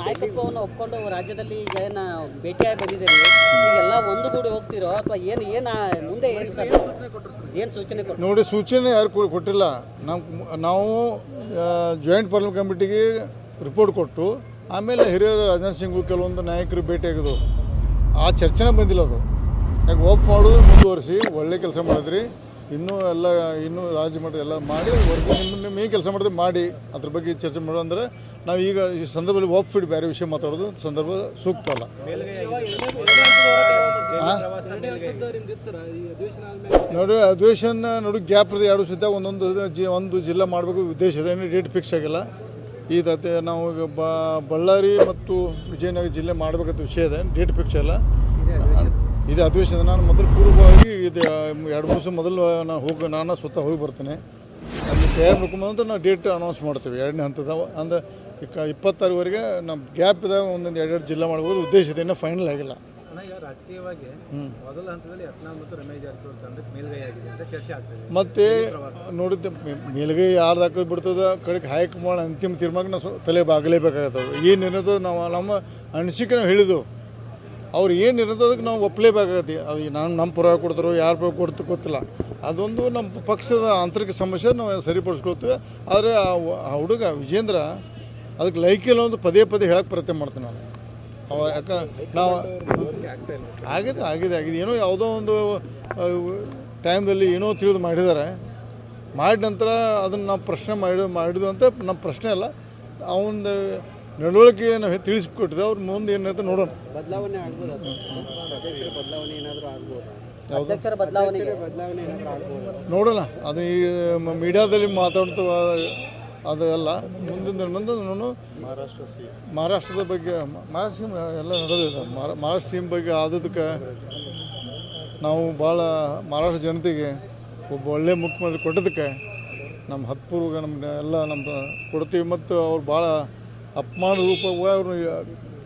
ನಾಯಕತ್ವವನ್ನು ಒಪ್ಕೊಂಡು ರಾಜ್ಯದಲ್ಲಿ ಈಗ ಏನ ಭೇಟಿಯಾಗಿ ಬಂದಿದ್ದೀರಿ? ಈಗೆಲ್ಲ ಒಂದುಗೂಡಿ ಹೋಗ್ತಿರೋ ಅಥವಾ ಏನು, ಏನ ಮುಂದೆ ಏನು ಏನು ಸೂಚನೆ ಕೊಟ್ಟು ನೋಡಿ, ಸೂಚನೆ ಯಾರು ಕೊಟ್ಟಿಲ್ಲ. ನಮ್ಮ ನಾವು ಜಾಯಿಂಟ್ ಪಾರ್ಲಿಮೆಂಟ್ ಕಮಿಟಿಗೆ ರಿಪೋರ್ಟ್ ಕೊಟ್ಟು, ಆಮೇಲೆ ಹಿರಿಯರು ರಾಜನಾಥ್ ಸಿಂಗ್ ಕೆಲವೊಂದು ನಾಯಕರು ಭೇಟಿಯಾಗಿದ್ದು ಆ ಚರ್ಚೆನೇ ಬಂದಿಲ್ಲ ಅದು. ಯಾಕೆ, ಒಪ್ಪು ಮಾಡೋದು ಮುಂದುವರಿಸಿ, ಒಳ್ಳೆ ಕೆಲಸ ಮಾಡಿದ್ರಿ. ಇನ್ನೂ ಎಲ್ಲ, ಇನ್ನೂ ರಾಜ್ಯ ಮಟ್ಟ ಎಲ್ಲ ಮಾಡಿ ನಿಮ್ಮ ಏನು ಕೆಲಸ ಮಾಡಿದ್ರೆ ಮಾಡಿ, ಅದ್ರ ಬಗ್ಗೆ ಚರ್ಚೆ ಮಾಡೋ ಅಂದರೆ ನಾವು ಈಗ ಈ ಸಂದರ್ಭದಲ್ಲಿ ಫಿಡ್ ಬೇರೆ ವಿಷಯ ಮಾತಾಡೋದು, ಸಂದರ್ಭ ಸೂಕ್ತ ಅಲ್ಲ. ನೋಡಿ ಅಧಿವೇಶನ ನೋಡಿ ಗ್ಯಾಪ್ ಇದೆ ಎರಡು ಸುತ್ತ ಒಂದೊಂದು ಒಂದು ಜಿಲ್ಲಾ ಮಾಡಬೇಕು, ಉದ್ದೇಶ ಇನ್ನೂ ಡೇಟ್ ಫಿಕ್ಸ್ ಆಗಿಲ್ಲ. ಈ ತತ್ತೆ ನಾವು ಈಗ ಬಳ್ಳಾರಿ ಮತ್ತು ವಿಜಯನಗರ ಜಿಲ್ಲೆ ಮಾಡಬೇಕಂತ ವಿಷಯ ಇದೆ ಡೇಟ್ ಫಿಕ್ಸ್ ಇಲ್ಲ. ಇದು ಅಧಿವೇಶನ ನಾನು ಮೊದಲು ಪೂರ್ವವಾಗಿ ಇದು ಎರಡು ವರ್ಷ ಮೊದಲು ನಾನು ಹೋಗಿ ನಾನು ಸ್ವತಃ ಹೋಗಿ ಬರ್ತೇನೆ. ಅಲ್ಲಿ ತಯಾರು ಮಾಡ್ಕೊಂಬಂದ್ರೆ ನಾವು ಡೇಟ್ ಅನೌನ್ಸ್ ಮಾಡ್ತೀವಿ ಎರಡನೇ ಹಂತದ. ಅಂದರೆ ಈಗ ಇಪ್ಪತ್ತಾರವರೆಗೆ ನಮ್ಮ ಗ್ಯಾಪ್ ಇದ್ದಾಗ ಒಂದೊಂದು ಎರಡೆರಡು ಜಿಲ್ಲಾ ಮಾಡ್ಬೋದು ಉದ್ದೇಶ ಇನ್ನೂ ಫೈನಲ್ ಆಗಿಲ್ಲ. ಮತ್ತು ಅಂತ ನೋಡಿದ್ದೆ ಮೇಲ್ಗೈ ಯಾರ್ದು ಹಾಕೋದು ಬಿಡ್ತದ ಕಡೆಗೆ ಹೈಕಮಾಂಡ್ ಅಂತಿಮ ತೀರ್ಮಾನ ನಾವು ತಲೆ ಬಾಗಲೇಬೇಕಾಗತ್ತವು ಏನು ಇರೋದು ನಾವು ನಮ್ಮ ಅನಿಸಿಕೆ ನಾವು ಹೇಳಿದ್ದು ಅವ್ರು ಏನು ಅದಕ್ಕೆ ನಾವು ಒಪ್ಪಲೇಬೇಕಾಗತ್ತೆ ಅದು ನಾನು ನಮ್ಮ ಪುರ ಕೊಡ್ತಾರೋ, ಯಾರು ಪರ ಕೊಡ್ತು ಗೊತ್ತಿಲ್ಲ. ಅದೊಂದು ನಮ್ಮ ಪಕ್ಷದ ಆಂತರಿಕ ಸಮಸ್ಯೆ ನಾವು ಸರಿಪಡಿಸ್ಕೊಳ್ತೀವಿ. ಆದರೆ ಆ ಹುಡುಗ ವಿಜೇಂದ್ರ ಅದಕ್ಕೆ ಲೈಕಿಲ್ಲ ಒಂದು ಪದೇ ಪದೇ ಹೇಳಕ್ಕೆ ಪ್ರಯತ್ನ ಮಾಡ್ತೀನಿ ನಾನು. ಅವ ಯಾಕ, ನಾವು ಆಗಿದೆ ಆಗಿದೆ ಆಗಿದೆ. ಏನೋ ಯಾವುದೋ ಒಂದು ಟೈಮ್ದಲ್ಲಿ ಏನೋ ತಿಳಿದು ಮಾಡಿದ್ದಾರೆ. ಮಾಡಿದ ನಂತರ ಅದನ್ನು ನಾವು ಪ್ರಶ್ನೆ ಮಾಡಿ ಅಂತ ನಮ್ಮ ಪ್ರಶ್ನೆ ಅಲ್ಲ. ಅವನ ನಡವಳಿಕೆ ತಿಳಿಸಿಕೊಟ್ಟಿದೆ. ಅವ್ರ ಮುಂದೆ ಏನಾಯ್ತು ನೋಡೋಣ. ಬದಲಾವಣೆ ಆಗ್ಬೋದಾ? ಅಧ್ಯಕ್ಷರ ಬದಲಾವಣೆ ಏನಾದರೂ ಆಗ್ಬೋದಾ? ಅಧ್ಯಕ್ಷರ ಬದಲಾವಣೆ ಬದಲಾವಣೆ ಏನಾದರೂ ಆಗ್ಬೋದಾ? ನೋಡೋಣ. ಅದು ಈ ಮೀಡಿಯಾದಲ್ಲಿ ಅದು ಅದೆಲ್ಲ ಮುಂದಿನ ಮುಂದೆ ನಾನು ಮಹಾರಾಷ್ಟ್ರದ ಬಗ್ಗೆ ಮಹಾರಾಷ್ಟ್ರ ಸೀಮ್ ಎಲ್ಲ ನಡೆದಿದೆ. ಮಹಾರಾ- ಮಹಾರಾಷ್ಟ್ರ ಸೀಮ್ ಬಗ್ಗೆ ಆದದಕ್ಕೆ ನಾವು ಭಾಳ ಮಹಾರಾಷ್ಟ್ರ ಜನತೆಗೆ ಒಬ್ಬ ಒಳ್ಳೆಯ ಮುಖ್ಯಮಂತ್ರಿ ಕೊಟ್ಟದಕ್ಕೆ ನಮ್ಮ ಹತ್ಪೂರ್ವ ನಮ್ಮ ಎಲ್ಲ ನಮ್ಮ ಕೊಡ್ತೀವಿ ಮತ್ತು ಅವ್ರು ಭಾಳ ಅಪಮಾನ ರೂಪವಾಗಿ ಅವ್ರನ್ನ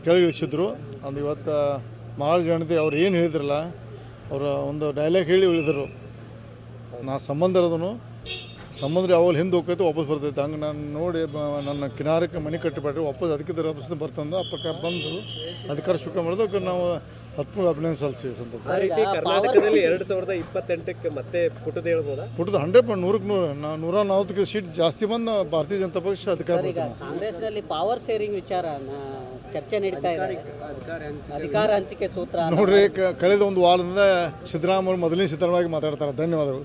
ಕೆಳಗಿಳಿಸಿದ್ರು. ಅದು ಇವತ್ತು ಮಹಾರ ಜನತೆ ಅವ್ರು ಏನು ಹೇಳಿದ್ರಲ್ಲ, ಅವರ ಒಂದು ಡೈಲಾಗ್ ಹೇಳಿ ಉಳಿದರು. ನಾ ಸಂಬಂಧ ಇರೋದನು ಸಂಬಂಧ ಯಾವಾಗ ಹಿಂದೆ ಹೋಗ್ತೈತೆ ವಾಪಸ್ ಬರ್ತೈತೆ. ಹಂಗೆ ನಾನು ನೋಡಿ ಬ- ನನ್ನ ಕಿನಾರಕ್ಕೆ ಮನೆ ಕಟ್ಟಿಬಿಟ್ರೆ ವಾಪಸ್ ಅದಕ್ಕೆ ವಾಪಸ್ ಬರ್ತಂದ ಅಪ್ಪಕ್ಕ ಬಂದರು ಅಧಿಕಾರ ಶುಕ ಮಾಡಿದಕ್ಕೆ ನಾವು ಹತ್ತು ಅಭಿನಯ ಸಲ್ಲಿಸಿ ಸಂದರ್ಭ ಕರ್ನಾಟಕದಲ್ಲಿ ಎರಡು ಸಾವಿರದ ಇಪ್ಪತ್ತೆಂಟಕ್ಕೆ ಮತ್ತೆ ಪುಟದ ಹೇಳ್ಬೋದಾ? ಪುಟದ ಹಂಡ್ರೆಡ್ ಪಾಯಿಂಟ್ ನೂರಕ್ಕೆ ನೂರ ನೂರ ನಲ್ವತ್ತಕ್ಕೆ ಸೀಟ್ ಜಾಸ್ತಿ ಬಂದು ಭಾರತೀಯ ಜನತಾ ಪಕ್ಷ ಅಧಿಕಾರ ಕಾಂಗ್ರೆಸ್ನಲ್ಲಿ ಪವರ್ ಶೇರಿಂಗ್ ವಿಚಾರ ಚರ್ಚೆ ನಡೀತಾ ಇದೆ. ಅಧಿಕಾರ ಹಂಚಿಕೆ ಸೂತ್ರ ನೋಡ್ರಿ ಕಳೆದ ಒಂದು ವಾರದಿಂದ ಸಿದ್ದರಾಮಯ್ಯ ಮೊದಲಿನ ಸಿದ್ದರಾಮಯ್ಯ ಮಾತಾಡ್ತಾರೆ. ಧನ್ಯವಾದಗಳು.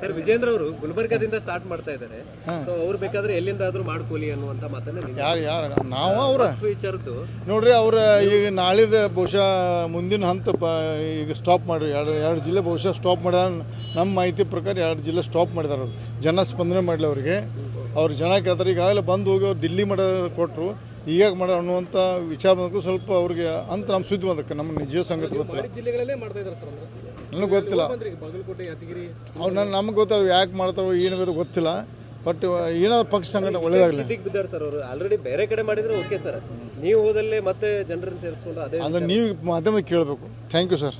ಸರ್ ವಿಜೇಂದ್ರ ಅವರು ಗುಲ್ಬರ್ಗಾದಿಂದ ಸ್ಟಾರ್ಟ್ ಮಾಡ್ತಾ ಇದ್ದಾರೆ. ಸೊ ಅವ್ರು ಬೇಕಾದ್ರೆ ಎಲ್ಲಿಂದಾದ್ರೂ ಮಾಡ್ಕೋಲಿ ಅನ್ನುವಂತ ಮಾತನ್ನ ಯಾರು ಯಾರು? ನಾವು ಅವ್ರ. ವಿಚಾರದ್ದು ನೋಡ್ರಿ ಅವ್ರ ಈಗ ನಾಳಿದ ಬಹುಶಃ ಮುಂದಿನ ಹಂತ ಈಗ ಸ್ಟಾಪ್ ಮಾಡ್ರಿ. ಎರಡು ಎರಡು ಜಿಲ್ಲೆ ಬಹುಶಃ ಸ್ಟಾಪ್ ಮಾಡ್ಯಾರ ನಮ್ಮ ಮಾಹಿತಿ ಪ್ರಕಾರ ಎರಡು ಜಿಲ್ಲೆ ಸ್ಟಾಪ್ ಮಾಡಿದಾರ ಅವ್ರು. ಜನ ಸ್ಪಂದನೆ ಮಾಡಲಿ ಅವರಿಗೆ. ಅವ್ರು ಜನ ಕೇಳ್ತಾರೆ ಈಗಾಗಲೇ ಬಂದು ಹೋಗಿ ಅವ್ರು ದಿಲ್ಲಿ ಮಾಡ ಕೊಟ್ಟರು ಈಗ ಮಾಡ ಅನ್ನುವಂಥ ವಿಚಾರ ಬಂದಕ್ಕೂ ಸ್ವಲ್ಪ ಅವ್ರಿಗೆ ಅಂತ ನಮ್ಮ ಸುದ್ದಿ ಬಂದಕ್ಕೆ ನಮ್ಮ ನಿಜ ಸಂಗತಿ ಗೊತ್ತಿಲ್ಲ. ನನಗೆ ಗೊತ್ತಿಲ್ಲ. ಅವ್ರು ನನ್ನ ನಮ್ಗೆ ಗೊತ್ತಾರ ಯಾಕೆ ಮಾಡ್ತಾರೋ ಏನು ಗೊತ್ತೋ ಗೊತ್ತಿಲ್ಲ. ಬಟ್ ಏನಾದ್ರು ಪಕ್ಷ ಸಂಘಟನೆ ಒಳ್ಳೇದಾಗಲಿ. ದಿಗ್ ಬಿದ್ದಾರೆ ಸರ್ ಅವರು. ಆಲ್ರೆಡಿ ಬೇರೆ ಕಡೆ ಮಾಡಿದ್ರೆ ಓಕೆ ಸರ್. ನೀವು ಹೋದಲ್ಲೇ ಮತ್ತೆ ಜನರನ್ನು ಸೇರಿಸ್ಕೊಂಡು ಅದೇ ಅಂದ್ರೆ ನೀವು ಮಾಧ್ಯಮ ಕೇಳಬೇಕು. Thank you sir